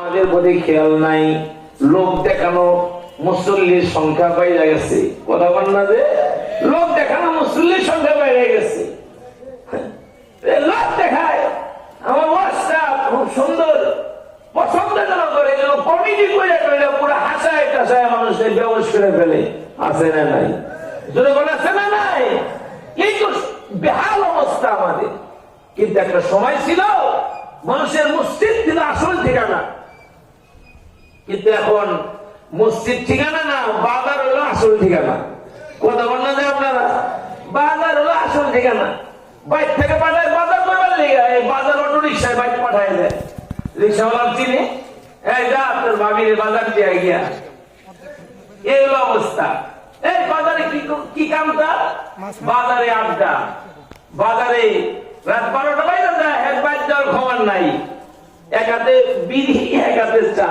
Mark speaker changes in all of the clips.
Speaker 1: আমাদের প্রতি খেয়াল নাই, লোক দেখানো মুসল্লির সংখ্যা বাইরে গেছে। কথা বল না যে, লোক দেখানো মুসল্লির সংখ্যা বাইরে গেছে। লোক দেখায়, আমার ওয়াজটা খুব সুন্দর পছন্দজনক করে এগুলো কমিটি করে করে পুরো হাসায় টাসায় মানুষের ব্যবস্থা করে ফেলে। আছে না নাই? যদি আছে না নাই? এই তো বেহাল অবস্থা আমাদের। কিন্তু একটা সময় ছিল, মানুষের মসজিদ ছিল আসল ঠিকানা। কিন্তু এখন মসজিদ ঠিকানা না, বাজার হলো আসল ঠিকানা। কথা বল না যে আপনারা? বাজার হলো আসল ঠিকানা। বাইক থেকে পাঠায়, বাজার করবার এই বাজার অটো রিক্সায় বাইক পাঠায় দেয়। রিক্সাওয়ালা এই যা ভাবির বাজার দিয়ে গিয়া এই হলো অবস্থা। এই বাজারে কি কি কামটা বাজারে আড্ডা। বাজারে রাত বারোটা বাইরে যায়, এক বাইর যাওয়ার খবর নাই। এক হাতে বিড়ি এক হাতে চা।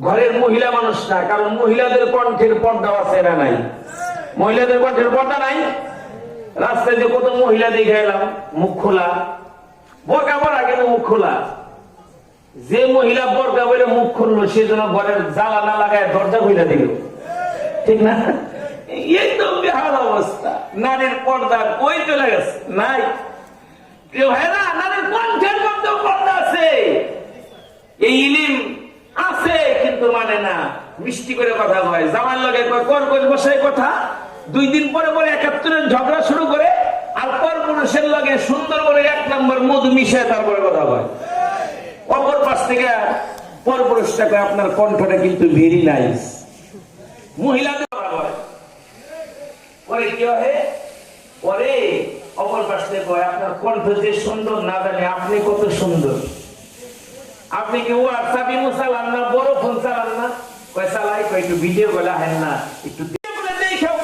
Speaker 1: ঘরের মহিলা মানুষ না, কারণ মহিলাদের কণ্ঠের পর্দা আছে না নাই? মহিলাদের কণ্ঠের পর্দা নাই? রাস্তায় যে কত মহিলা দেখে এলাম, মুখ খোলা। বোরকা পরা কিন্তু মুখ খোলা। যে মহিলা বোরকা বলে মুখ খুললো, সে যেন ঘরের জ্বালা না লাগায় দরজা খুলে দিল। ঠিক না? তো বেহাল অবস্থা। নারীর পর্দা কই চলে গেছে? নাই। হেরা নারীর কণ্ঠের মধ্যেও পর্দা আছে। এই ইলিম কিন্তু মানে না, মিষ্টি করে কথা কয় জামার লগে কর কর বসায় কথা। দুই দিন পরে পরে একাত্তরের ঝগড়া শুরু করে, আর পর পুরুষের লগে সুন্দর করে এক নম্বর মধু মিশায় তারপরে কথা কয় অপর পাশ থেকে পর পুরুষটাকে আপনার কণ্ঠটা কিন্তু ভেরি নাইস মহিলাদের কথা কয় পরে কি হয়? পরে অপর পাশ থেকে আপনার কণ্ঠ যে সুন্দর, না জানে আপনি কত সুন্দর। আপনি কি হোয়াটসঅ্যাপ ইমো চালান না, বড় ফোন চালান না? কয়, চালাই। কয়, একটু ভিডিও করা হেন না, একটু দেখেও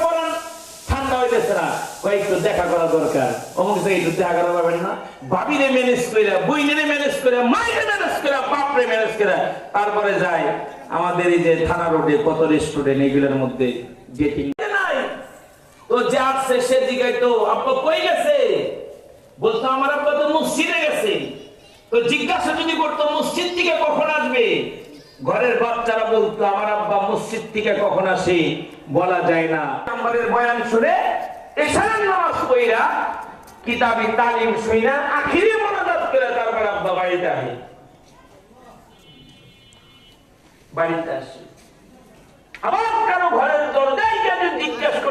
Speaker 1: ঠান্ডা হইতেছে না। কয়, একটু দেখা করা দরকার। অমুক একটু দেখা করা পাবেন না। ভাবিরে ম্যানেজ করে বইনেরে ম্যানেজ করে মায়ের ম্যানেজ করে বাপরে ম্যানেজ করে তারপরে যায় আমাদের এই যে থানা রোডে, কত রেস্টুরেন্ট এগুলোর মধ্যে ডেটিং নাই। তো যে আসছে সে দিকে তো আপনি কই গেছে? বলতো, আমার আব্বা তো মসজিদে গেছে। তো জিজ্ঞাসা যদি করতো, মসজিদ থেকে কখন আসবে? ঘরের বাচ্চারা বলতো, আমার আব্বা মসজিদ থেকে কখন আসে? বলা যায় না। নম্বরের বয়ান শুনে এশারের নামাজ কিতাবি তালিম করে তারপর আব্বা বাড়িতে আসে। বাড়িতে আসে। আবার কারও